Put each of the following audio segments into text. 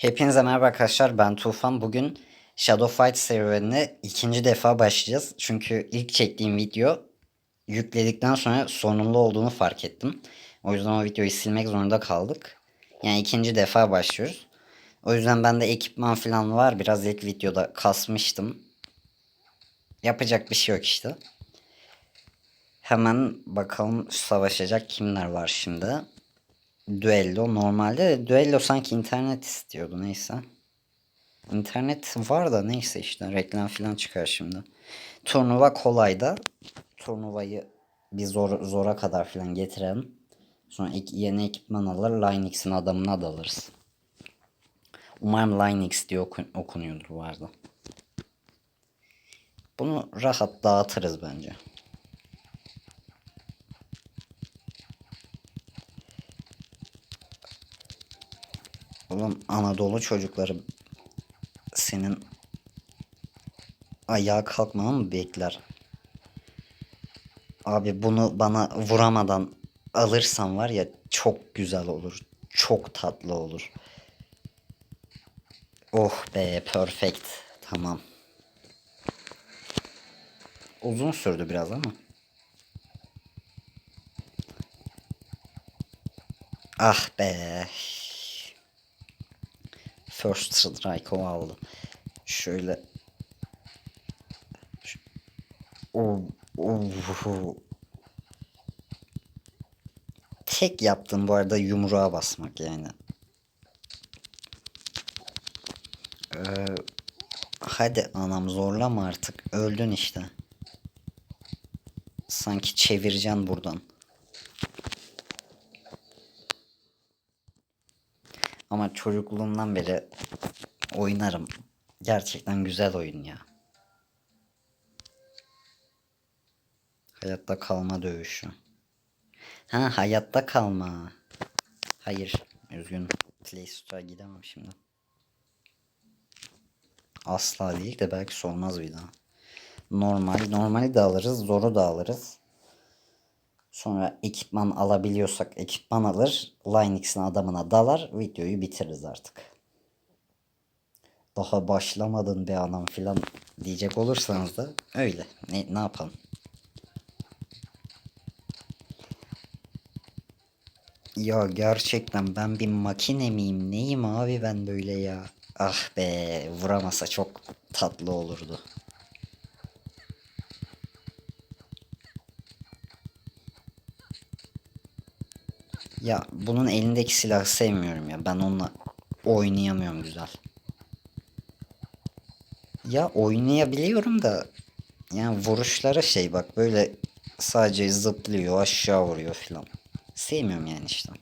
Hepinize merhaba arkadaşlar ben Tufan. Bugün Shadow Fight serüvenine ikinci defa başlayacağız. Çünkü ilk çektiğim video yükledikten sonra sorunlu olduğunu fark ettim. O yüzden o videoyu silmek zorunda kaldık. Yani ikinci defa başlıyoruz. O yüzden bende ekipman falan var. Biraz ilk videoda kasmıştım. Yapacak bir şey yok işte. Hemen bakalım savaşacak kimler var şimdi. Duello normalde de Duello sanki internet istiyordu neyse. İnternet var da neyse işte reklam falan çıkar şimdi. Turnuva kolay da turnuvayı bir zor, zora kadar falan getirelim. Sonra ek- yeni ekipman alır Linex'in adamına da alırız. Umarım Linux diye okun, okunuyordur bu arada. Bunu rahat dağıtırız bence. Oğlum Anadolu çocukları senin ayağa kalkmanı mı bekler? Abi bunu bana vuramadan alırsan var ya çok güzel olur. Çok tatlı olur. Oh be perfect. Tamam. Uzun sürdü biraz ama. Ah be. First strike o aldı. Şöyle. Oh, oh. Tek yaptığım bu arada yumruğa basmak yani. Ee, hadi anam zorlama artık. Öldün işte. Sanki çevireceksin buradan. Ama çocukluğumdan beri oynarım. Gerçekten güzel oyun ya. Hayatta kalma dövüşü. Ha hayatta kalma. Hayır. Üzgün. Play Store'a gidemem şimdi. Asla değil de belki sormaz bir daha. Normal. Normali de alırız. Zoru da alırız. Sonra ekipman alabiliyorsak ekipman alır. Linux'in adamına dalar. Videoyu bitiririz artık. Daha başlamadın be anam filan diyecek olursanız da öyle. Ne, ne yapalım? Ya gerçekten ben bir makine miyim neyim abi ben böyle ya. Ah be vuramasa çok tatlı olurdu. Ya bunun elindeki silahı sevmiyorum ya. Ben onunla oynayamıyorum güzel. Ya oynayabiliyorum da yani vuruşları şey bak böyle sadece zıplıyor aşağı vuruyor filan. Sevmiyorum yani işte.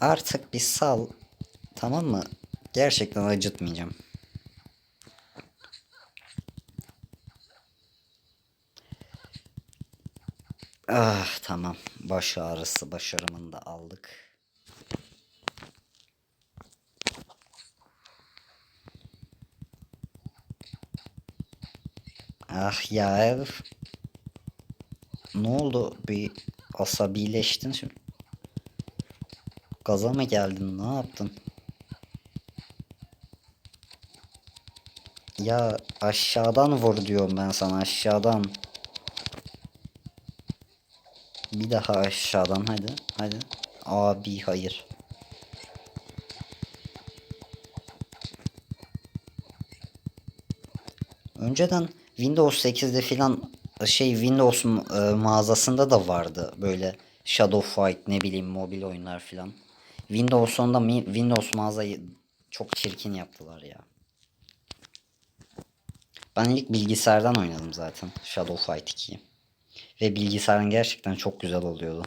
Artık bir sal. Tamam mı? Gerçekten acıtmayacağım. Ah tamam. Baş ağrısı başarımını da aldık. Ah ya. üf. Ne oldu? Bir asabileştin şimdi. Gaza mı geldin? Ne yaptın? Ya aşağıdan vur diyorum ben sana aşağıdan. Bir daha aşağıdan hadi. Hadi. Abi hayır. Önceden Windows 8'de filan şey Windows e, mağazasında da vardı böyle Shadow Fight ne bileyim mobil oyunlar filan. Windows 10'da mi- Windows mağazayı çok çirkin yaptılar ya. Ben ilk bilgisayardan oynadım zaten Shadow Fight 2'yi. Ve bilgisayarın gerçekten çok güzel oluyordu.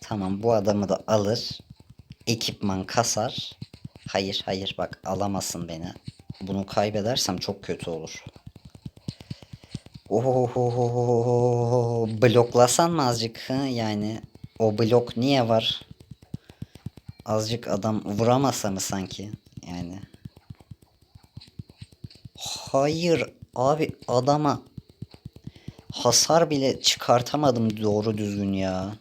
Tamam bu adamı da alır. Ekipman kasar. Hayır hayır bak alamasın beni. Bunu kaybedersem çok kötü olur. Oho, bloklasan mı azıcık? Hı? Yani o blok niye var? Azıcık adam vuramasa mı sanki? Yani. Hayır abi adama hasar bile çıkartamadım doğru düzgün ya.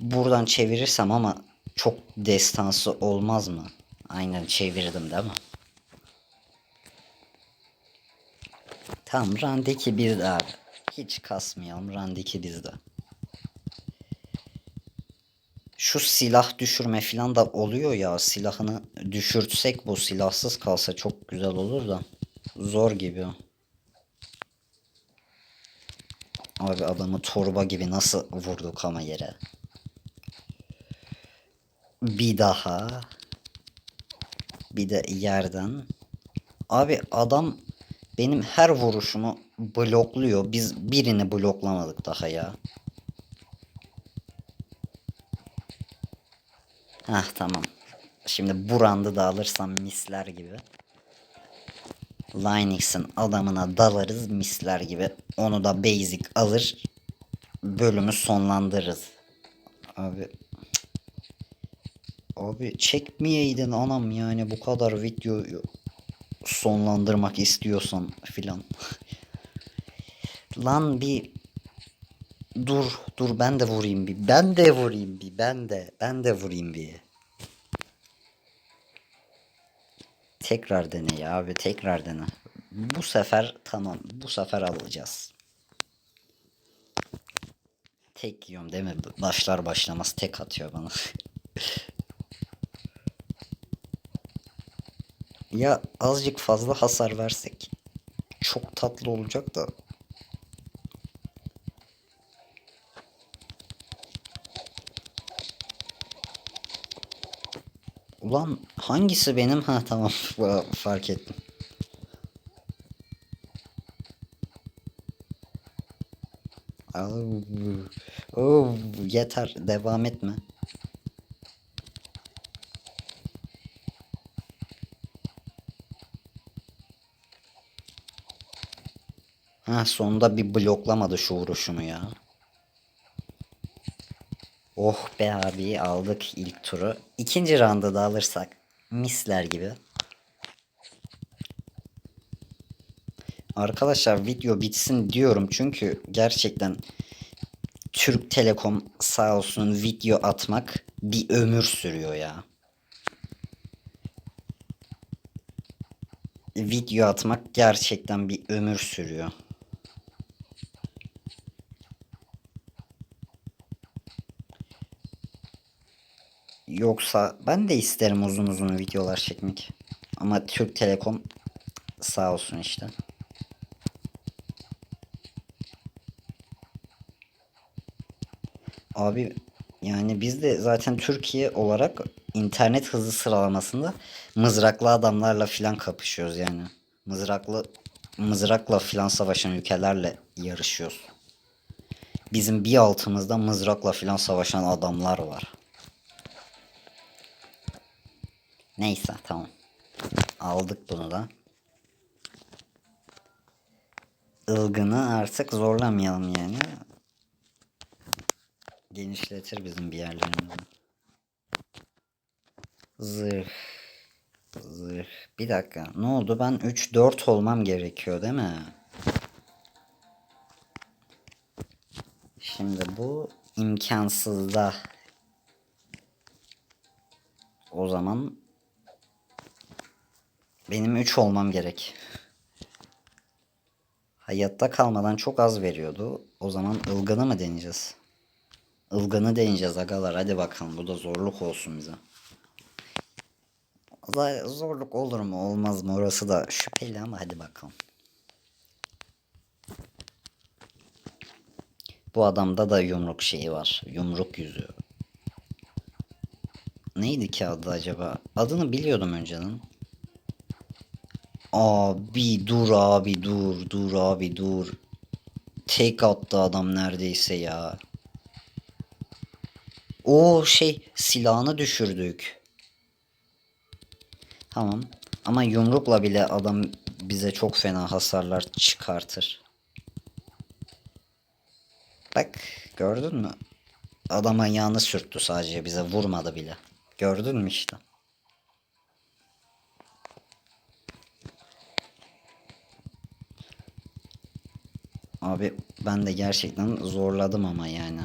Buradan çevirirsem ama çok destansı olmaz mı? Aynen çevirdim değil mi? Tamam randeki bir abi. Hiç kasmayalım randeki bizde. Şu silah düşürme falan da oluyor ya silahını düşürtsek bu silahsız kalsa çok güzel olur da zor gibi. Abi adamı torba gibi nasıl vurduk ama yere. Bir daha. Bir de yerden. Abi adam benim her vuruşumu blokluyor. Biz birini bloklamadık daha ya. Hah tamam. Şimdi bu randı da alırsam misler gibi. Linux'ın adamına dalarız misler gibi. Onu da basic alır. Bölümü sonlandırırız. Abi. Abi çekmeyeydin anam yani bu kadar videoyu sonlandırmak istiyorsan filan. Lan bir dur dur ben de vurayım bir. Ben de vurayım bir. Ben de ben de vurayım bir. Tekrar dene ya abi tekrar dene. Bu sefer tamam bu sefer alacağız. Tek yiyorum değil mi? Başlar başlamaz tek atıyor bana. ya azıcık fazla hasar versek çok tatlı olacak da. Ulan hangisi benim? Ha tamam fark ettim. Au, yeter devam etme. Ha sonunda bir bloklamadı şu vuruşumu ya. Oh be abi aldık ilk turu. İkinci rounda da alırsak misler gibi. Arkadaşlar video bitsin diyorum çünkü gerçekten Türk Telekom sağ olsun video atmak bir ömür sürüyor ya. Video atmak gerçekten bir ömür sürüyor. Yoksa ben de isterim uzun uzun videolar çekmek. Ama Türk Telekom sağ olsun işte. Abi yani biz de zaten Türkiye olarak internet hızı sıralamasında mızraklı adamlarla filan kapışıyoruz yani. Mızraklı mızrakla filan savaşan ülkelerle yarışıyoruz. Bizim bir altımızda mızrakla filan savaşan adamlar var. Neyse tamam. Aldık bunu da. Ilgını artık zorlamayalım yani. Genişletir bizim bir yerlerimizi. Zırh. Zırh. Bir dakika. Ne oldu? Ben 3-4 olmam gerekiyor değil mi? Şimdi bu imkansızda. O zaman benim 3 olmam gerek. Hayatta kalmadan çok az veriyordu. O zaman ılgını mı deneyeceğiz? Ilgını deneyeceğiz agalar. Hadi bakalım. Bu da zorluk olsun bize. Zorluk olur mu olmaz mı orası da şüpheli ama hadi bakalım. Bu adamda da yumruk şeyi var. Yumruk yüzü. Neydi ki adı acaba? Adını biliyordum önceden. Abi dur abi dur dur abi dur. Tek attı adam neredeyse ya. O şey silahını düşürdük. Tamam. Ama yumrukla bile adam bize çok fena hasarlar çıkartır. Bak gördün mü? Adam ayağını sürttü sadece bize vurmadı bile. Gördün mü işte? Abi ben de gerçekten zorladım ama yani.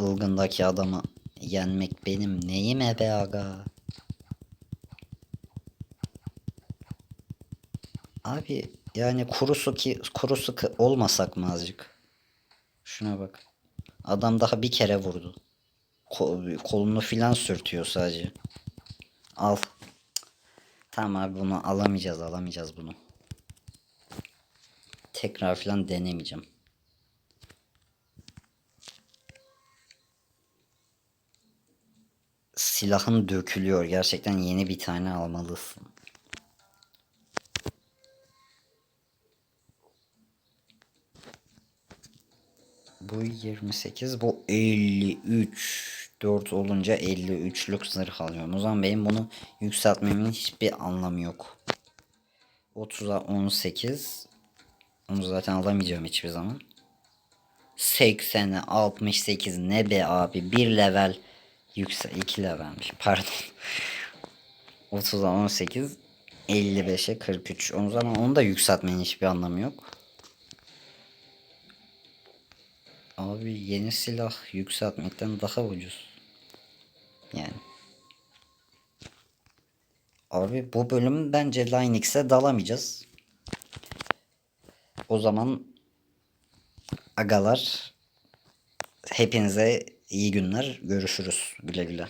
Ilgındaki adamı yenmek benim neyime be aga. Abi yani kurusu ki kurusu olmasak mı azıcık? Şuna bak. Adam daha bir kere vurdu. Ko- kolunu filan sürtüyor sadece. Al. Tamam abi bunu alamayacağız alamayacağız bunu. Tekrar filan denemeyeceğim. Silahın dökülüyor. Gerçekten yeni bir tane almalısın. Bu 28, bu 53. 4 olunca 53'lük zırh alıyorum. O zaman benim bunu yükseltmemin hiçbir anlamı yok. 30'a 18. Onu zaten alamayacağım hiçbir zaman. 80'e 68 ne be abi? Bir level yüksel 2 levelmiş pardon. 30'a 18 55'e 43 o zaman onu da yükseltmenin hiçbir anlamı yok. Abi yeni silah yükseltmekten daha ucuz. Yani. Abi bu bölüm bence Linux'e dalamayacağız o zaman agalar hepinize iyi günler. Görüşürüz. Güle güle